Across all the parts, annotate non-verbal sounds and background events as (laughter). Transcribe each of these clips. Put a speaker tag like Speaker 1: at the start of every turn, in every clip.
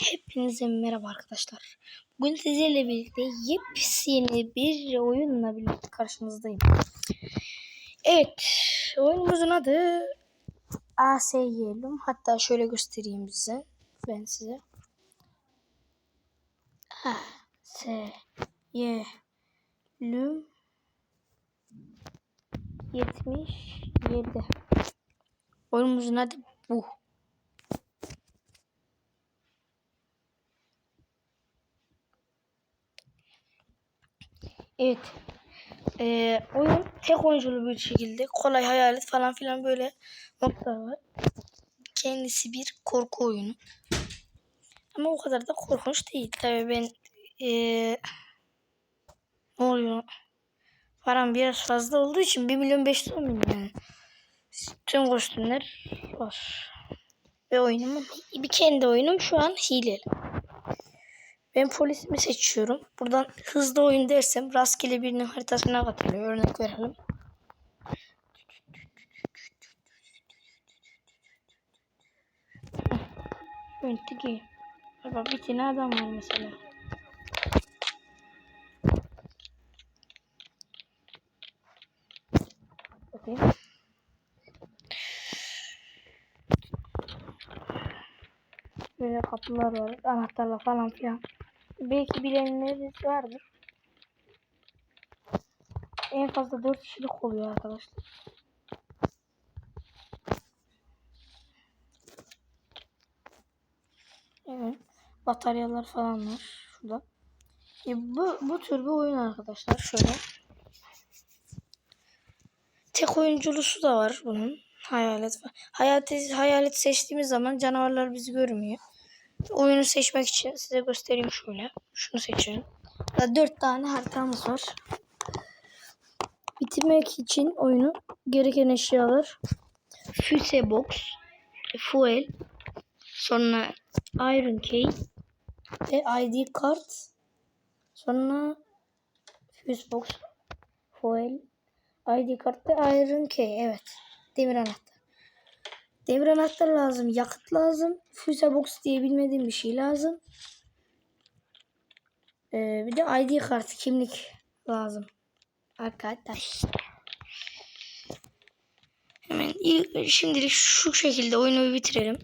Speaker 1: Hepinize merhaba arkadaşlar. Bugün sizlerle birlikte yepyeni bir oyunla birlikte karşınızdayım. Evet, oyunumuzun adı ASY'lum. Hatta şöyle göstereyim size. Ben size. ASY'lum 77. Oyunumuzun adı bu. Evet. Ee, oyun tek oyunculu bir şekilde kolay hayalet falan filan böyle noktalar var. Kendisi bir korku oyunu. Ama o kadar da korkunç değil. Tabii ben ee, ne oluyor? Param biraz fazla olduğu için 1 milyon 500 bin yani. Tüm kostümler var. Ve oyunum bir kendi oyunum şu an hileli. Ben polisimi seçiyorum. Buradan hızlı oyun dersem rastgele birinin haritasına katılıyor. Örnek verelim. Önteki. Bak bir tane adam var mesela. Bakayım. Böyle kapılar var. Anahtarla falan filan. Belki bilenleriniz vardır. En fazla 4 kişilik oluyor arkadaşlar. Evet. Bataryalar falan var. Şurada. E bu, bu tür bir oyun arkadaşlar. Şöyle. Tek oyunculusu da var bunun. Hayalet var. Hayalet, hayalet seçtiğimiz zaman canavarlar bizi görmüyor. Oyunu seçmek için size göstereyim şöyle. Şunu seçelim. Burada dört tane haritamız var. Bitirmek için oyunu gereken eşyalar füze box, fuel, sonra iron key ve ID kart, sonra fuse box, fuel, ID kart ve iron key. Evet. Demir anahtar. Demir anahtar lazım. Yakıt lazım. Füze box diye bilmediğim bir şey lazım. Ee, bir de ID kartı kimlik lazım. Arkadaşlar. Hemen ilk, şimdilik şu şekilde oyunu bitirelim.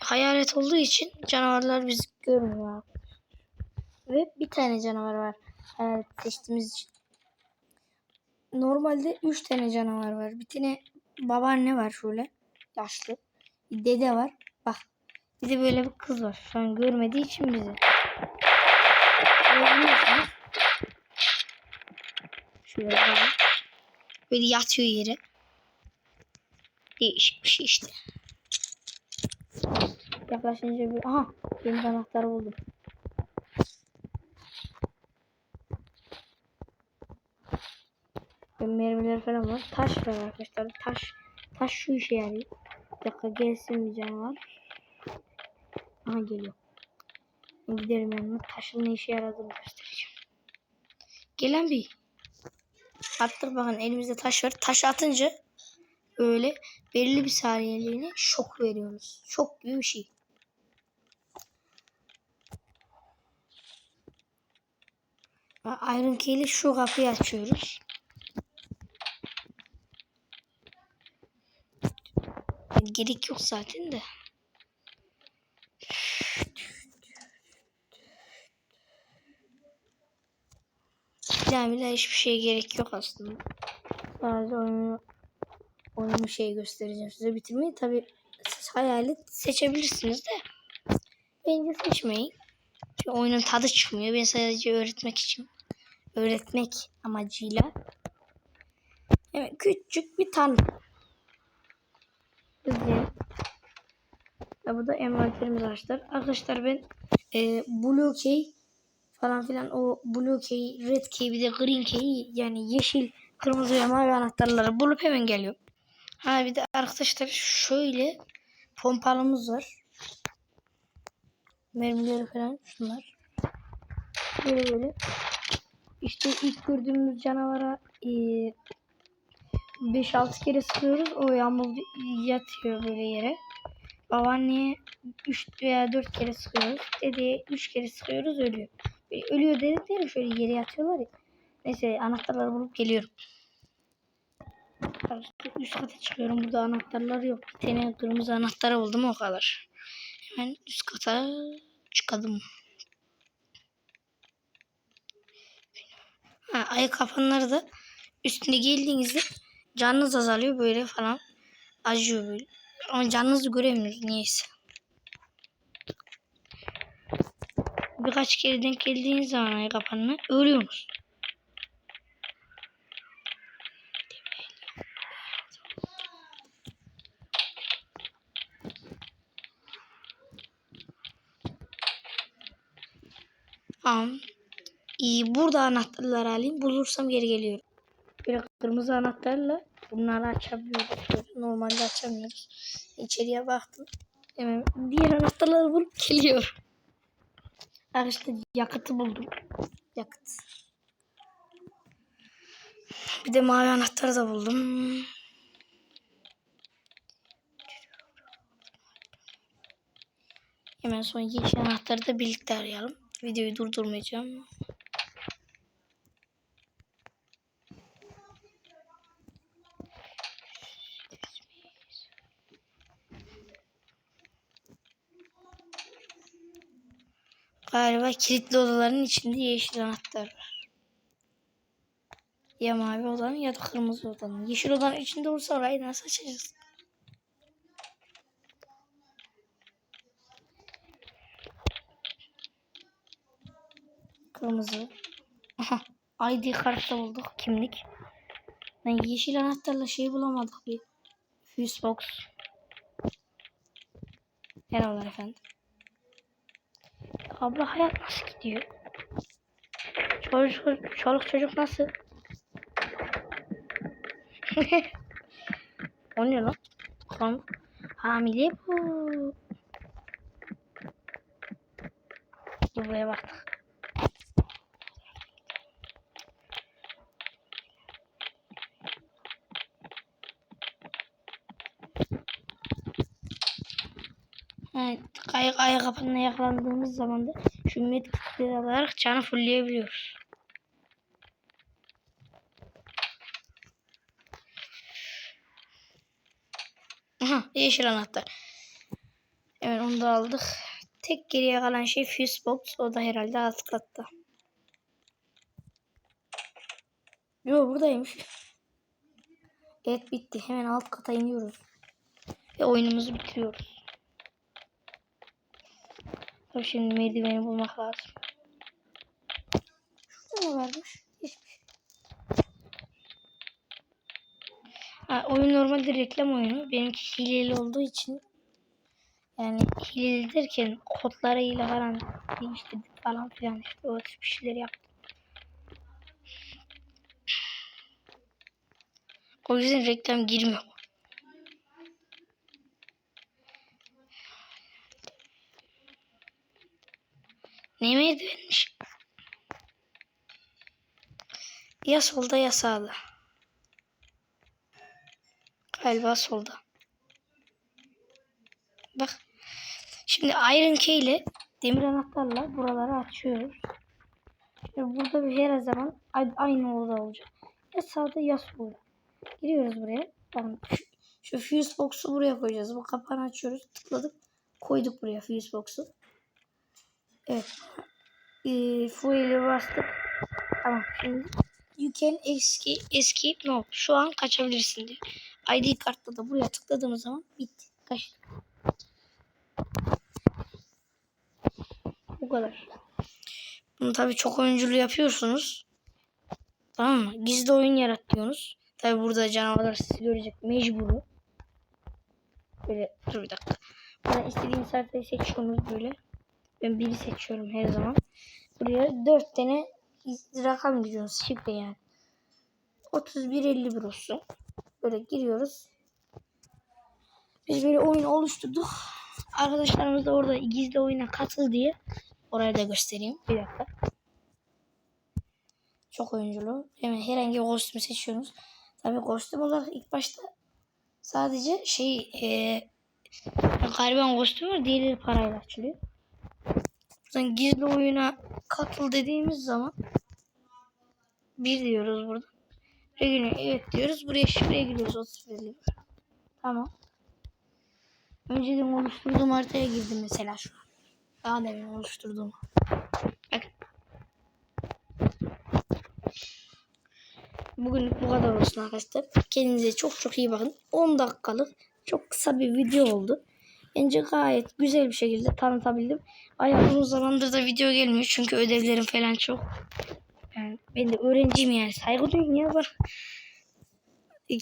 Speaker 1: Hayalet olduğu için canavarlar bizi görmüyor. Ve bir tane canavar var. Hayalet seçtiğimiz için. Normalde 3 tane canavar var. Bir tane babaanne var şöyle. Yaşlı. Dede var. Bak. Bir de böyle bir kız var. Şu an görmediği için bizi. Görebiliyorsunuz. Şöyle böyle. Böyle yatıyor yere. Değişik bir şey işte. Yaklaşınca bir... Aha! Benim anahtarı buldum. Ve mermiler falan var. Taş var arkadaşlar. Taş. Taş şu işe yarıyor. Bir dakika gelsin bir canavar. Aha geliyor. Giderim yanına. Taşın ne işe yaradığını göstereceğim. Gelen bir. Attık bakın elimizde taş var. Taş atınca öyle belirli bir saniyeliğine şok veriyoruz. Çok büyük bir şey. Iron Key ile şu kapıyı açıyoruz. Gerek yok zaten de. Bir hiçbir şeye gerek yok aslında. Sadece oyunu oyunu şey göstereceğim size bitirmeyi. Tabi siz hayalet seçebilirsiniz de. Bence seçmeyin. Çünkü oyunun tadı çıkmıyor. Ben sadece öğretmek için. Öğretmek amacıyla. Evet küçük bir tane. Hızlı. Ya bu da envanterimiz arkadaşlar. Arkadaşlar ben e, Blue Key falan filan o Blue Key, Red Key bir de Green Key yani yeşil, kırmızı ve mavi anahtarları bulup hemen geliyor. Ha bir de arkadaşlar şöyle pompalımız var. Mermileri falan şunlar. Böyle böyle. İşte ilk gördüğümüz canavara e, 5-6 kere sıkıyoruz. O yağmur yatıyor böyle yere. Babaanneye 3 veya 4 kere sıkıyoruz. Dedeye 3 kere sıkıyoruz ölüyor. E, Ölüyor dedikleri şöyle yere yatıyorlar ya. Neyse anahtarları bulup geliyorum. Üst kata çıkıyorum. Burada anahtarlar yok. Bir tane kırmızı anahtarı buldum o kadar. Hemen üst kata çıkalım. Ha, ayak kapanları da üstüne geldiğinizde canınız azalıyor böyle falan. Acıyor böyle. Ama canınızı göremiyoruz niyeyse. Birkaç kere denk geldiğiniz zaman kapanına ölüyorsunuz. Tamam. İyi, burada anahtarları alayım. Bulursam geri geliyorum. Böyle kırmızı anahtarla bunları açabiliyoruz. Normalde açamıyoruz. İçeriye baktım. Hemen diğer anahtarları bulup geliyorum. Arkadaşlar yakıtı buldum. Yakıt. Bir de mavi anahtarı da buldum. Hemen son yeşil anahtarı da birlikte arayalım. Videoyu durdurmayacağım. Galiba kilitli odaların içinde yeşil anahtar var. Ya mavi odanın ya da kırmızı odanın. Yeşil odanın içinde olursa orayı nasıl açacağız? Kırmızı. Aha. ID kartı bulduk. Kimlik. Ben yeşil anahtarla şey bulamadık bir. Fuse box. Merhabalar efendim. Abla hayat nasıl gidiyor? Çocuk, çoluk çocuk nasıl? (laughs) o ne lan? Kan hamile bu. Buraya baktık. Evet, kay kaya kapının yakalandığımız zaman da şu medkitleri alarak canı fullleyebiliyoruz. Aha, yeşil anahtar. Evet onu da aldık. Tek geriye kalan şey fuse box. O da herhalde alt katta. Yo buradaymış. Evet bitti. Hemen alt kata iniyoruz. Ve oyunumuzu bitiriyoruz. Tabii şimdi merdiveni bulmak lazım. Şurada ne varmış? Hiçbir şey. Ha, oyun normalde reklam oyunu. Benimki hileli olduğu için yani hileli derken kodlarıyla falan değiştirdik falan filan işte o bir şeyler yaptım. O yüzden reklam girmiyor. Ne merdivenmiş? Ya solda ya sağda. Galiba solda. Bak. Şimdi Iron Key ile demir anahtarla buraları açıyoruz. Şimdi burada bir her zaman aynı oda olacak. Ya sağda ya solda. Giriyoruz buraya. Şu, şu fuse box'u buraya koyacağız. Bu kapağını açıyoruz. Tıkladık. Koyduk buraya fuse box'u. Evet. Ee, fuel'i bastık. Tamam şimdi you can escape, escape no. Şu an kaçabilirsin diyor. ID kartta da buraya tıkladığımız zaman bitti. Kaçtık. Bu kadar. Bunu tabii çok oyunculu yapıyorsunuz. Tamam mı? Gizli oyun yaratıyorsunuz. Tabii burada canavarlar sizi görecek. Mecburu. Böyle dur bir dakika. Buradan istediğiniz haritayı seçiyorsunuz böyle. Ben biri seçiyorum her zaman. Buraya 4 tane rakam giriyoruz. Şifre yani. 3151 olsun. Böyle giriyoruz. Biz böyle oyun oluşturduk. Arkadaşlarımız da orada gizli oyuna katıl diye. Orayı da göstereyim. Bir dakika. Çok oyunculu. Hemen herhangi bir kostümü seçiyorsunuz. Tabii kostüm olarak ilk başta sadece şey e, gariban kostümü var. Diğerleri parayla açılıyor. Buradan gizli oyuna katıl dediğimiz zaman bir diyoruz burada. Regüle evet diyoruz. Buraya şifreye giriyoruz 31 Tamam. Önceden oluşturduğum haritaya girdim mesela şu an. Daha demin oluşturduğum. Bak. Bugünlük bu kadar olsun arkadaşlar. Kendinize çok çok iyi bakın. 10 dakikalık çok kısa bir video oldu. Bence gayet güzel bir şekilde tanıtabildim. Bayağı uzun zamandır da video gelmiyor çünkü ödevlerim falan çok. Yani ben de öğrenciyim yani saygı duyun ya var.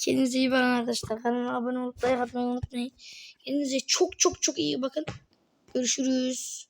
Speaker 1: Kendinize iyi bakın arkadaşlar. Kanalıma abone olup like atmayı unutmayın. Kendinize çok çok çok iyi bakın. Görüşürüz.